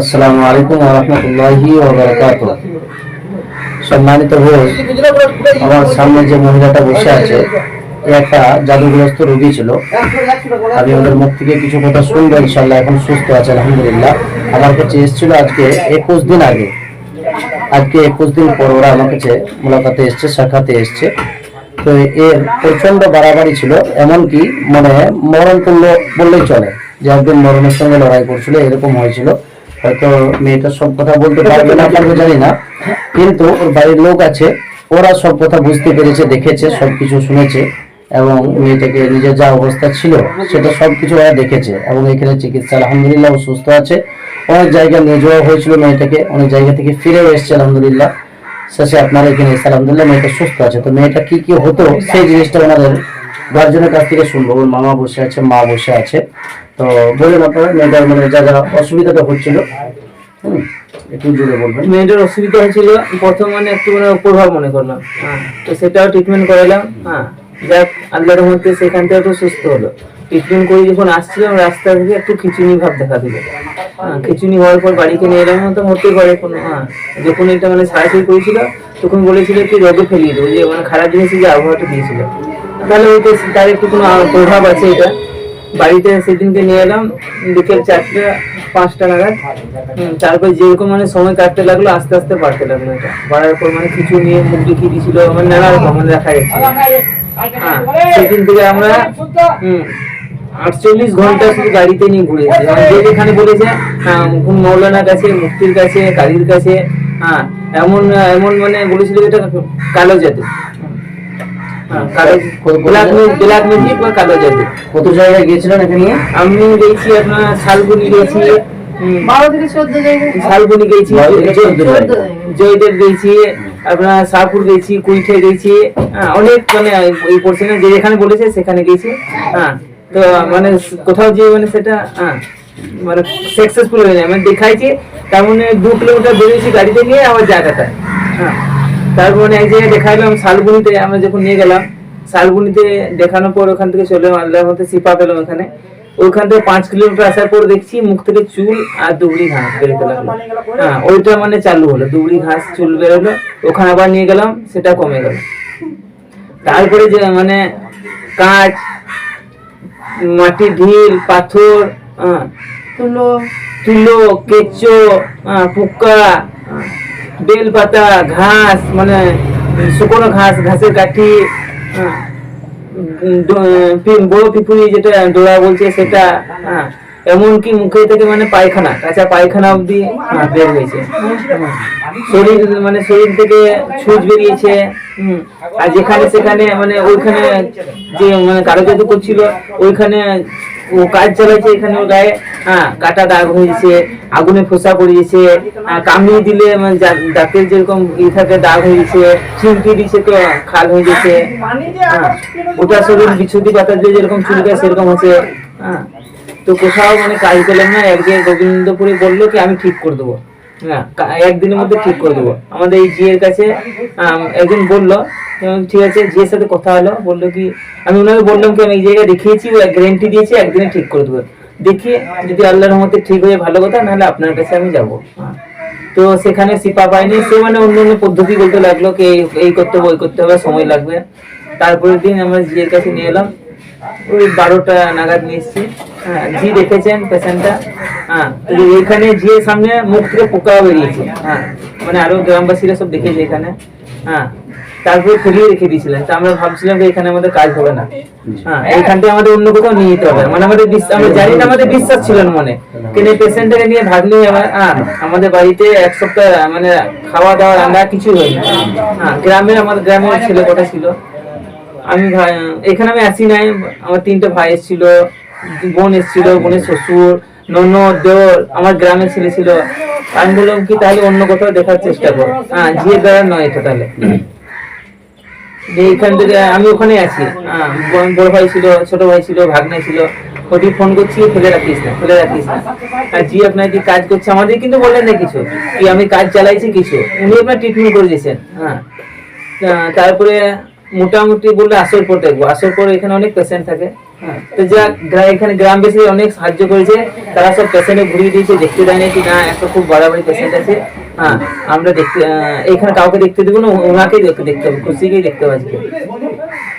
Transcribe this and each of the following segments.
আসসালামু আলাইকুম রহমতুল্লাহি সম্মানিত হোক আমার সামনে যে মহিলাটা বসে আছে একটা জাদুগ্রস্ত রোগী ছিল। আমি ওদের মুখ থেকে কিছু কথা শুনব ইনশাল্লাহ এখন সুস্থ আছে, আলহামদুলিল্লাহ। আমার কাছে এসেছিল আজকে একুশ দিন আগে। আজকে একুশ দিন পর ওরা আমার কাছে মোলাকাতে এসছে শাখাতে এসছে। তো এর প্রচণ্ড বাড়াবাড়ি ছিল, এমনকি মানে মরণ তুল্য বললেই চলে, যে একজন মরণের সঙ্গে লড়াই করছিল, এরকম হয়েছিল। হয়তো মেয়েটা সব কথা বলতে পারবে না পারবে জানি না। কিন্তু ওর বাড়ির লোক আছে, ওরা সব কথা বুঝতে পেরেছে, দেখেছে সব কিছু শুনেছে এবং মেয়েটাকে নিজের যা অবস্থা ছিল, সেটা সব কিছু ওরা দেখেছে এবং এখানে চিকিৎসা, আলহামদুলিল্লাহ সুস্থ আছে। অনেক জায়গায় নিয়ে যাওয়া হয়েছিল মেয়েটাকে, অনেক জায়গা থেকে ফিরেও এসছে, আলহামদুলিল্লাহ। শেষে আপনারা এখানে এসে, আলহামদুলিল্লাহ মেয়েটা সুস্থ আছে। তো মেয়েটা কি কি হতো, সেই জিনিসটা ওনাদের গার্জেনের কাছ থেকে শুনব, ওর মামা বসে আছে, মা বসে আছে। তো বলুন আপনারা, মেয়েটার মানে যা যা অসুবিধাটা হচ্ছিল একটু জুড়ে বলবেন। মেয়েটার অসুবিধা হয়েছিল প্রথম মানে একটু মানে প্রভাব মনে করলাম হ্যাঁ তো সেটাও ট্রিটমেন্ট করালাম হ্যাঁ যাক, আল্লাহর মধ্যে সেখান থেকে একটু সুস্থ হলো। ট্রিটমেন্ট করে যখন আসছিলাম, রাস্তা থেকে একটু খিচুনি ভাব দেখা দিল। হ্যাঁ খিচুনি হওয়ার পর বাড়িতে নিয়ে এলাম তো হতে পারে কোনো হ্যাঁ যখন এটা মানে সারাসারি করেছিল, তখন বলেছিল কি রোগে ফেলিয়ে দেবো, যে মানে খারাপ জিনিসে যে আবহাওয়াটা দিয়েছিল। তাহলে ওইটা তার একটু কোনো প্রভাব আছে এটা। বাড়িতে সেদিনকে নিয়ে এলাম বিকেল চারটে পাঁচটা নাগাদ। তারপর যেরকম মানে সময় কাটতে লাগল আস্তে আস্তে বাড়তে লাগল এটা। বাড়ার পর মানে কিছু নিয়ে মুখ দেখিয়ে দিয়েছিল মানে নানা রকম মানে দেখা যাচ্ছে হ্যাঁ সেদিন থেকে আমরা হুম আটচল্লিশ ঘণ্টা শুধু গাড়িতে নিয়ে ঘুরেছি মানে যে যেখানে বলেছে হ্যাঁ, মৌলানার কাছে মুক্তির কাছে কালীর কাছে হ্যাঁ এমন এমন মানে বলেছিল এটা কালো জাতি কালো ব্ল্যাক ম্যাজিক বা কালো কত জায়গায় গিয়েছিলেন এখানে? আমি গেছি আপনার শালবনি গেছি হুম, বারো থেকে চোদ্দ জায়গায় শালবনি গেছি। জয়দেব গেছি আপনার শাহপুর গেছি কুইঠে গেছি হ্যাঁ, অনেক মানে এই পোর্শনে যে যেখানে বলেছে সেখানে গেছি হ্যাঁ। তো মানে কোথাও যে মানে সেটা হ্যাঁ মানে সাকসেসফুল হয়ে যায় মানে দেখাইছি তার মানে দু কিলোমিটার বেরিয়েছি গাড়িতে নিয়ে আমার জায়গাটা হ্যাঁ। তারপর এক জায়গায় দেখাইলাম শালবনিতে আমরা যখন নিয়ে গেলাম শালবনিতে দেখানোর পর ওখান থেকে চলে আল্লাহর মধ্যে সিপা পেলাম ওখানে। ওইখান থেকে পাঁচ কিলোমিটার আসার পর দেখছি মুখ থেকে চুল আর দুবড়ি ঘাস বেরোতে লাগল হ্যাঁ ওইটা মানে চালু হলো দুবড়ি ঘাস চুল বেরোলো ওখানে আবার নিয়ে গেলাম সেটা কমে গেল। তারপরে যে মানে কাঠ মাটি ঢিল পাথর হ্যাঁ তুলো তুলো কেঁচো আহ, পোকা বেল পাতা ঘাস মানে শুকনো ঘাস ঘাসের কাঠি বড় পিপুরি যেটা ডোরা বলছে সেটা হ্যাঁ, এমনকি মুখে থেকে মানে পায়খানা কাঁচা পায়খানা অবধি আহ, বের হয়েছে। শরীর মানে শরীর থেকে ছুঁচ বেরিয়েছে আর যেখানে সেখানে মানে ওইখানে যে মানে কারও জাদু করছিল ওইখানে কাজ চালাইছে এখানে গায়ে হ্যাঁ কাটা দাগ হয়েছে আগুনে ফোসা পড়িয়েছে আহ, কামড়িয়ে দিলে মানে দাঁতের যেরকম ই থাকে দাগ হয়েছে চিমটি দিছে তো খাল হয়ে গেছে হ্যাঁ ওটা শরীর বিচ্ছুতি পাতা দিয়ে যেরকম চুলকায় সেরকম হচ্ছে হ্যাঁ তো কোথাও মানে কাজ পেলাম না এক জায়গায় গোবিন্দপুরে বলল কি আমি ঠিক করে দেবো হ্যাঁ একদিনের মধ্যে ঠিক করে দেবো আমাদের এই জিয়ের কাছে আম, একজন বলল ঠিক আছে, জিয়ের সাথে কথা হলো, বলল কি, আমি ওনাকে বললাম কি, আমি এই জায়গায় দেখিয়েছি ও গ্যারেন্টি দিয়েছি, একদিনে ঠিক করে দেবো। দেখি, যদি আল্লাহর মধ্যে ঠিক হয়ে ভালো কথা, নাহলে আপনার কাছে আমি যাব। তো সেখানে সিপা পাইনি সে মানে অন্য অন্য পদ্ধতি বলতে লাগল কি, এই- করতে হবে, ওই করতে হবে, সময় লাগবে। তারপরের দিন আমরা জিয়ের কাছে নিয়ে এলাম। ওই বারোটা নাগাদ নিয়ে এসেছি। হ্যাঁ জি দেখেছেন পেশেন্টটা। হ্যাঁ এখানে জিয়ে সামনে মুখ থেকে পোকা বেরিয়েছে। হ্যাঁ মানে আরও গ্রামবাসীরা সব দেখেছে এখানে। হ্যাঁ তারপরে ফেলিয়ে রেখে দিয়েছিলেন। তো আমরা ভাবছিলাম যে এখানে আমাদের কাজ হবে না। হ্যাঁ এইখান থেকে আমাদের অন্য কোথাও নিয়ে যেতে হবে। মানে আমাদের আমরা জানি না আমাদের বিশ্বাস ছিল না মনে। কিন্তু এই পেশেন্টটাকে নিয়ে আমার হ্যাঁ আমাদের বাড়িতে এক সপ্তাহ মানে খাওয়া দাওয়া রান্না কিছু হয়নি। হ্যাঁ গ্রামের আমাদের গ্রামের ছেলে কটা ছিল? আমি এখানে আমি আসি নাই। আমার তিনটে ভাই এসেছিল, বোন এসেছিল, বোনের শ্বশুর, ননদ, দেওর, আমার গ্রামের ছেলে ছিল। আমি বললাম কি, তাহলে অন্য কোথাও দেখার চেষ্টা কর। হ্যাঁ জিয়ে দ্বারা নয় এটা তাহলে। যে এখান থেকে আমি ওখানে আছি। হ্যাঁ বড়- ভাই ছিল, ছোট ভাই ছিল, ভাগ্নে ছিল। ওটি ফোন করছি, ফেলে রাখিস না, ফেলে রাখিস না। আর জি আপনার কি কাজ করছে? আমাদের কিন্তু বললেন না কিছু। কি আমি কাজ চালাইছি কিছু? উনি আপনার ট্রিটমেন্ট করে দিয়েছেন। হ্যাঁ। তারপরে মোটামুটি বললে আসর পর দেখব। আসর পর এখানে অনেক পেশেন্ট থাকে। তো যা এখানে গ্রামবাসী অনেক সাহায্য করেছে। তারা সব পেশেন্টে ঘুরিয়ে দিয়েছে, দেখতে দেয়নি কি না। একটা খুব বাড়াবাড়ি পেশেন্ট আছে। হ্যাঁ আমরা দেখতে এখানে কাউকে দেখতে দেবো না, ওনাকেই দেখতে হবে, খুশিকেই দেখতে পাচ্ছি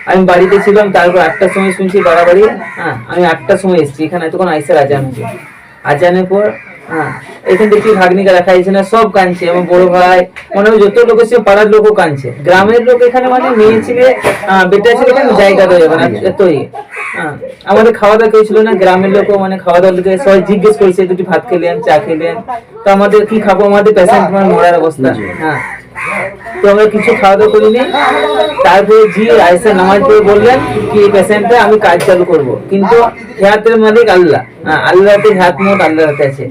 আমি বাড়িতে ছিলাম, তারপর আটটার সময় শুনছি বাড়াবাড়ি হ্যাঁ আমি আটটার সময় এসেছি, এখানে এতক্ষণ আইসার আজান হচ্ছে আজানের পর এখান থেকে ভাগ্নিকে রাখা সব কাঁদছে। এবং বড় ভাই মনে হয় যত লোক এসে পাড়ার লোকও কাঁদছে। গ্রামের লোক এখানে মানে মেয়ে ছেলে বেটা ছেলে জায়গা রয়ে এতই। হ্যাঁ, আমাদের খাওয়া দাওয়া কেউ ছিল না গ্রামের লোকও মানে খাওয়া দাওয়া লোকে সবাই জিজ্ঞেস করেছে দুটি ভাত খেলেন চা খেলেন? তো আমাদের কি খাব? আমাদের পেশেন্ট মানে মরার অবস্থা। হ্যাঁ তো আমরা কিছু খাওয়া দাওয়া করিনি। তারপরে জি আইসা নামাজ পড়ে বললেন কি, এই পেশেন্টটা আমি কাজ চালু করব। কিন্তু হেয়াতের মালিক আল্লাহ। হ্যাঁ আল্লাহতে হাত মোট আল্লাহর হাতে আছে।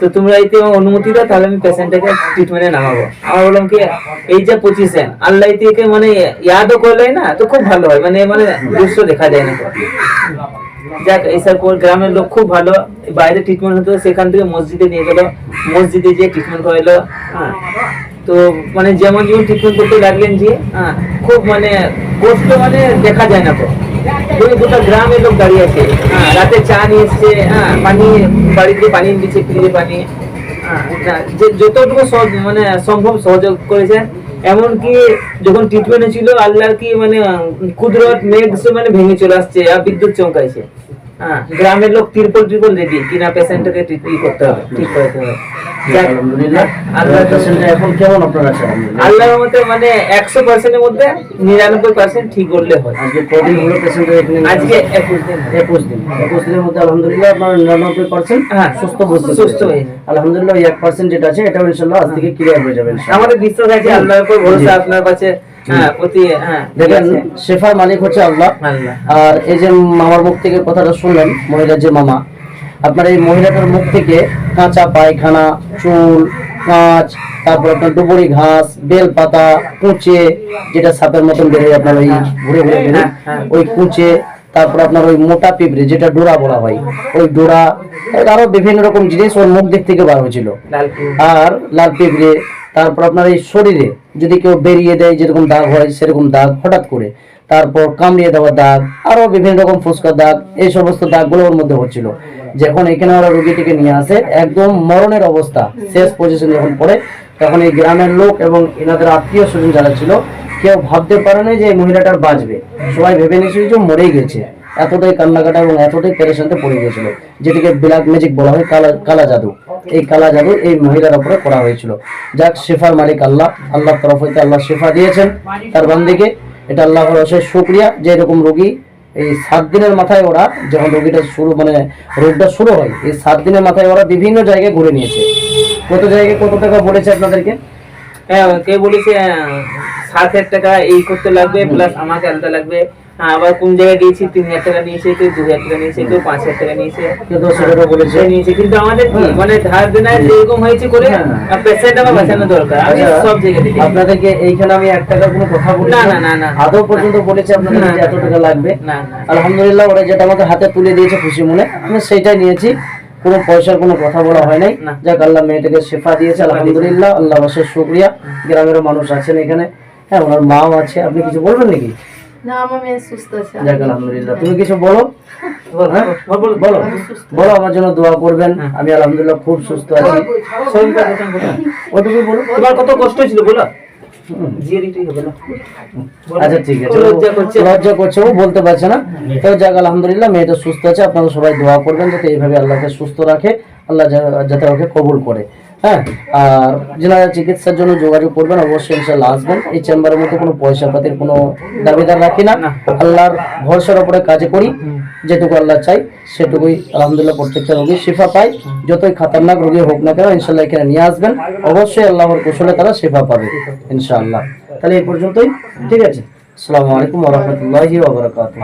তো তোমরা এতে আমার অনুমতি দাও, তাহলে আমি পেশেন্টটাকে ট্রিটমেন্টে নামাবো। আমার বললাম কি, এই যে পঁচিশে আল্লাহ থেকে মানে ইয়াদও করলে না, তো খুব ভালো হয়। মানে মানে দৃশ্য দেখা যায় না। যাক এসার পর গ্রামের লোক খুব ভালো। বাইরে ট্রিটমেন্ট হতো, সেখান থেকে মসজিদে নিয়ে গেল। মসজিদে যে ট্রিটমেন্ট করাইলো। হ্যাঁ তো মানে যেমন যেমন ট্রিটমেন্ট করতে লাগলেন যে হ্যাঁ খুব মানে কষ্ট মানে দেখা যায় না তো। দুই গোটা গ্রামের লোক দাঁড়িয়ে আছে। হ্যাঁ রাতে চা নিয়ে এসছে হ্যাঁ পানি বাড়িতে পানি দিচ্ছে ফ্রিজে পানি। হ্যাঁ, যা- যতটুকু মানে সম্ভব সহযোগ করেছে। এমনকি যখন ট্রিটমেন্ট ছিল আল্লাহর কি মানে কুদরত মেঘ মানে ভেঙে চলে আসছে আর বিদ্যুৎ চমকাইছে। হ্যাঁ গ্রামের লোক তিরপল টিরপল রেডি কিনা পেশেন্টকে ট্রিট করতে হবে ঠিক করতে হবে। আল্লাহ মানে একশো পার্সেন্টের মধ্যে নিরানব্বই পার্সেন্ট ঠিক করলে হয়। আজকে কদিন হলো একুশ দিন। একুশ দিন। একুশ দিনের মধ্যে আলহামদুলিল্লাহ আপনার নিরানব্বই পার্সেন্ট হ্যাঁ, সুস্থ সুস্থ হয়েছে। আলহামদুলিল্লাহ এক পার্সেন্ট যেটা আছে এটাও ইনশাল্লাহ আজ থেকে ক্লিয়ার হয়ে যাবে আমাদের বিশ্বাস আছে আল্লাহর উপর ভরসা আপনার কাছে হ্যাঁ হ্যাঁ দেখেন শেফার মালিক হচ্ছে আল্লাহ। আর এই যে মামার মুখ থেকে কথাটা শুনলেন মহিলার যে মামা আপনার এই মহিলাটার মুখ থেকে কাঁচা পায়খানা চুল কাঁচ তারপর আপনার ডুবুরি ঘাস বেল পাতা কুঁচে যেটা সাপের মতন বেরোয় আপনার ওই ঘুরে ঘুরে বেরোয় হ্যাঁ, হ্যাঁ। ওই কুঁচে তারপর আপনার ওই মোটা পিঁপড়ে যেটা ডোরা বলা হয় ওই ডোরা আরও বিভিন্ন রকম জিনিস ওর মুখ দিক থেকে বার হয়েছিল। আর লাল পিঁপড়ে তারপর আপনার এই শরীরে যদি কেউ বেরিয়ে দেয়, যেরকম দাগ হয়, সেরকম দাগ হঠাৎ করে। তারপর কামড়িয়ে দেওয়া দাগ আরও বিভিন্ন রকম ফুসকা দাগ, এই সমস্ত দাগগুলো ওর মধ্যে হচ্ছিল। যখন এখানে ওরা রুগীটিকে নিয়ে আসে, একদম মরণের অবস্থা, শেষ পজিশন যখন পড়ে, তখন এই গ্রামের লোক এবং এনাদের আত্মীয় স্বজন যারা ছিল, কেউ ভাবতে পারে না যে এই মহিলাটার বাঁচবে। সবাই ভেবে নিয়েছিল যে মরেই গেছে। এতটাই কান্নাকাটা এবং এতটাই পেরেশানিতে পড়ে গিয়েছিল যেটিকে ব্ল্যাক ম্যাজিক বলা হয় কালা কালা জাদু। এই কালা জাদু এই মহিলার উপরে করা হয়েছিল। যাক শেফার মালিক আল্লাহ আল্লাহর তরফ হইতে আল্লাহ শেফা দিয়েছেন তার বান্দিকে। এটা আল্লাহর অশেষ শুক্রিয়া যে এরকম রোগী এই সাত দিনের মাথায় ওরা যখন রোগীটা শুরু মানে রোগটা শুরু হয় এই সাত দিনের মাথায় ওরা বিভিন্ন জায়গায় ঘুরে নিয়েছে। কত জায়গায় কত টাকা বলেছে আপনাদেরকে? হ্যাঁ কে বলেছে সাত হাজার টাকা এই করতে লাগবে প্লাস আমাকে আলাদা লাগবে। আবার কোন জায়গায় দিয়েছি তিন হাজার টাকা নিয়েছে কেউ দু হাজার টাকা নিয়েছে কেউ পাঁচ হাজার টাকা নিয়েছে কেউ দশ হাজারও বলেছে। নিয়েছে। কিন্তু আমাদের কি মানে ধার দেনায় যেরকম হয়েছে করে হ্যাঁ। বাঁচানো দরকার। আমি আচ্ছা, সব জায়গায় আপনাদেরকে এইখানে আমি এক টাকার কোনো কথা বলি না, না, না। আদৌ পর্যন্ত বলেছে আপনাদের এত টাকা লাগবে। না না। আলহামদুলিল্লাহ ওরা যেটা আমাকে হাতে তুলে দিয়েছে খুশি মনে আমি সেটাই নিয়েছি। কোনো পয়সার কোনো কথা বলা হয় নাই। যাক আল্লাহ মেয়েটাকে শেফা দিয়েছে আলহামদুলিল্লাহ আল্লাহ বাসের শুক্রিয়া। গ্রামের মানুষ আছেন এখানে। হ্যাঁ ওনার মাও আছে। আপনি কিছু বলবেন নাকি? না আমার মেয়ে সুস্থ আছে। যাক আলহামদুলিল্লাহ। তুমি কিছু বলো? বল, হ্যাঁ? বল, বল, বলো বলো আমার জন্য দোয়া করবেন। হ্যাঁ। আমি আলহামদুলিল্লাহ খুব সুস্থ আছি? ওটুকু বলো তোমার কত কষ্ট ছিল বলো। আচ্ছা ঠিক আছে। ও লজ্জা করছে ও বলতে পারছে না। তো যাক আলহামদুলিল্লাহ মেয়েটা সুস্থ আছে। আপনারা সবাই দোয়া করবেন যাতে এইভাবে আল্লাহকে সুস্থ রাখে। আল্লাহ যাতে ওকে কবুল করে। হ্যাঁ আর যারা চিকিৎসার জন্য যোগাযোগ করবেন, অবশ্যই ইনশাল্লাহ আসবেন। এই চেম্বারের মধ্যে কোনো পয়সা পাতির কোনো দাবিদার রাখি না। আল্লাহর ভরসার উপরে কাজ করি, যেটুকু আল্লাহ চাই, সেটুকুই আলহামদুলিল্লাহ প্রত্যেকটা রোগী শিফা পায়। যতই খাতারনাক রোগী হোক না কেন ইনশাল্লাহ এখানে নিয়ে আসবেন। অবশ্যই আল্লাহর কুশলে তারা শিফা পাবে, ইনশাআল্লাহ। তাহলে এই পর্যন্তই, ঠিক আছে? আসসালামু আলাইকুম ওয়া রাহমাতুল্লাহি ওয়া বারাকাতুহু।